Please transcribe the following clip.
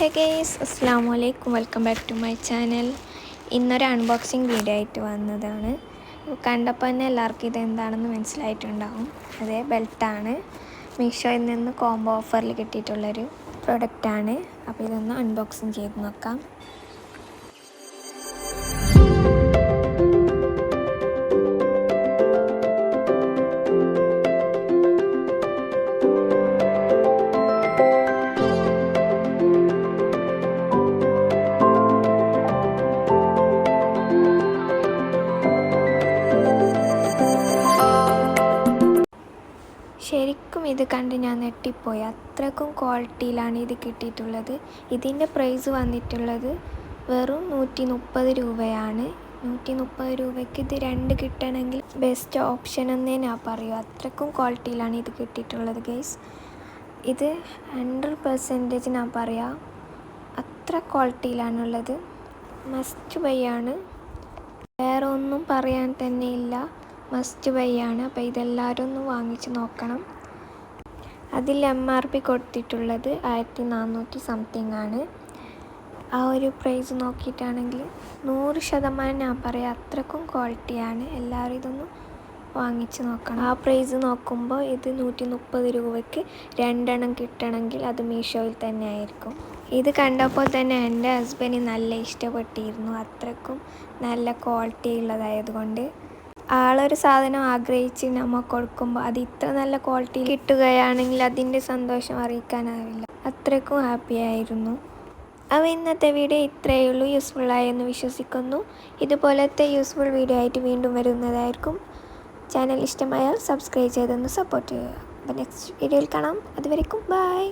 ഹേ guys അസ്സാം വലൈക്കും welcome back to my channel. ഇന്നൊരു അൺബോക്സിങ് വീഡിയോ ആയിട്ട് വന്നതാണ്. കണ്ടപ്പോൾ തന്നെ എല്ലാവർക്കും ഇതെന്താണെന്ന് മനസ്സിലായിട്ടുണ്ടാവും. അതേ ബെൽറ്റാണ്. മീഷോയിൽ നിന്ന് കോംബോ ഓഫറിൽ കിട്ടിയിട്ടുള്ളൊരു പ്രൊഡക്റ്റാണ് അപ്പോൾ ഇതൊന്ന് അൺബോക്സിങ് ചെയ്ത് നോക്കാം. ശരിക്കും ഇത് കണ്ട് ഞാൻ നെട്ടിപ്പോയി അത്രക്കും ക്വാളിറ്റിയിലാണ് ഇത് കിട്ടിയിട്ടുള്ളത്. ഇതിന്റെ പ്രൈസ് വന്നിട്ടുള്ളത് വെറും നൂറ്റി മുപ്പത് രൂപയാണ്. നൂറ്റി മുപ്പത് രൂപയ്ക്ക് ഇത് രണ്ട് കിട്ടണമെങ്കിൽ ബെസ്റ്റ് ഓപ്ഷൻ എന്നേ ഞാൻ പറയൂ. അത്രക്കും ക്വാളിറ്റിയിലാണ് ഇത് കിട്ടിയിട്ടുള്ളത് ഗൈസ് ഇത് ഹൺഡ്രഡ് പെർസെന്റേജ് ഞാൻ പറയാം. അത്ര ക്വാളിറ്റിയിലാണുള്ളത്. മസ്റ്റ് ബൈ ആണ്. വേറെ ഒന്നും പറയാൻ തന്നെ ഇല്ല. മസ്റ്റ് ബൈ ആണ്. അപ്പോൾ ഇതെല്ലാവരും ഒന്ന് വാങ്ങിച്ച് നോക്കണം. അതിൽ എം ആർ പി കൊടുത്തിട്ടുള്ളത് ആയിരത്തി നാനൂറ്റി സംതിങ് ആണ്. ആ ഒരു പ്രൈസ് നോക്കിയിട്ടാണെങ്കിൽ നൂറ് ശതമാനം ഞാൻ പറയാം അത്രക്കും ക്വാളിറ്റിയാണ് എല്ലാവരും ഇതൊന്ന് വാങ്ങിച്ച് നോക്കണം. ആ പ്രൈസ് നോക്കുമ്പോൾ ഇത് നൂറ്റി മുപ്പത് രൂപയ്ക്ക് രണ്ടെണ്ണം കിട്ടണമെങ്കിൽ അത് മീഷോയിൽ തന്നെ ആയിരിക്കും. ഇത് കണ്ടപ്പോൾ തന്നെ എന്റെ ഹസ്ബൻഡ് നല്ല ഇഷ്ടപ്പെട്ടിരുന്നു. അത്രക്കും നല്ല ക്വാളിറ്റി ഉള്ളതായതുകൊണ്ട് ആളൊരു സാധനം ആഗ്രഹിച്ച് നമ്മൾ കൊടുക്കുമ്പോൾ അത് ഇത്ര നല്ല ക്വാളിറ്റി കിട്ടുകയാണെങ്കിൽ അതിന്റെ സന്തോഷം അറിയിക്കാനാവില്ല. അത്രക്കും ഹാപ്പി ആയിരുന്നു. അപ്പോൾ ഇന്നത്തെ വീഡിയോ ഇത്രയേ ഉള്ളൂ. യൂസ്ഫുൾ യൂസ്ഫുള്ളായെന്ന് വിശ്വസിക്കുന്നു. ഇതുപോലത്തെ യൂസ്ഫുൾ വീഡിയോ ആയിട്ട് വീണ്ടും വരുന്നതായിരിക്കും. ചാനൽ ഇഷ്ടമായാൽ സബ്സ്ക്രൈബ് ചെയ്തൊന്ന് സപ്പോർട്ട് ചെയ്യുക. അപ്പോൾ നെക്സ്റ്റ് വീഡിയോയിൽ കാണാം. അതുവരെക്കും ബൈ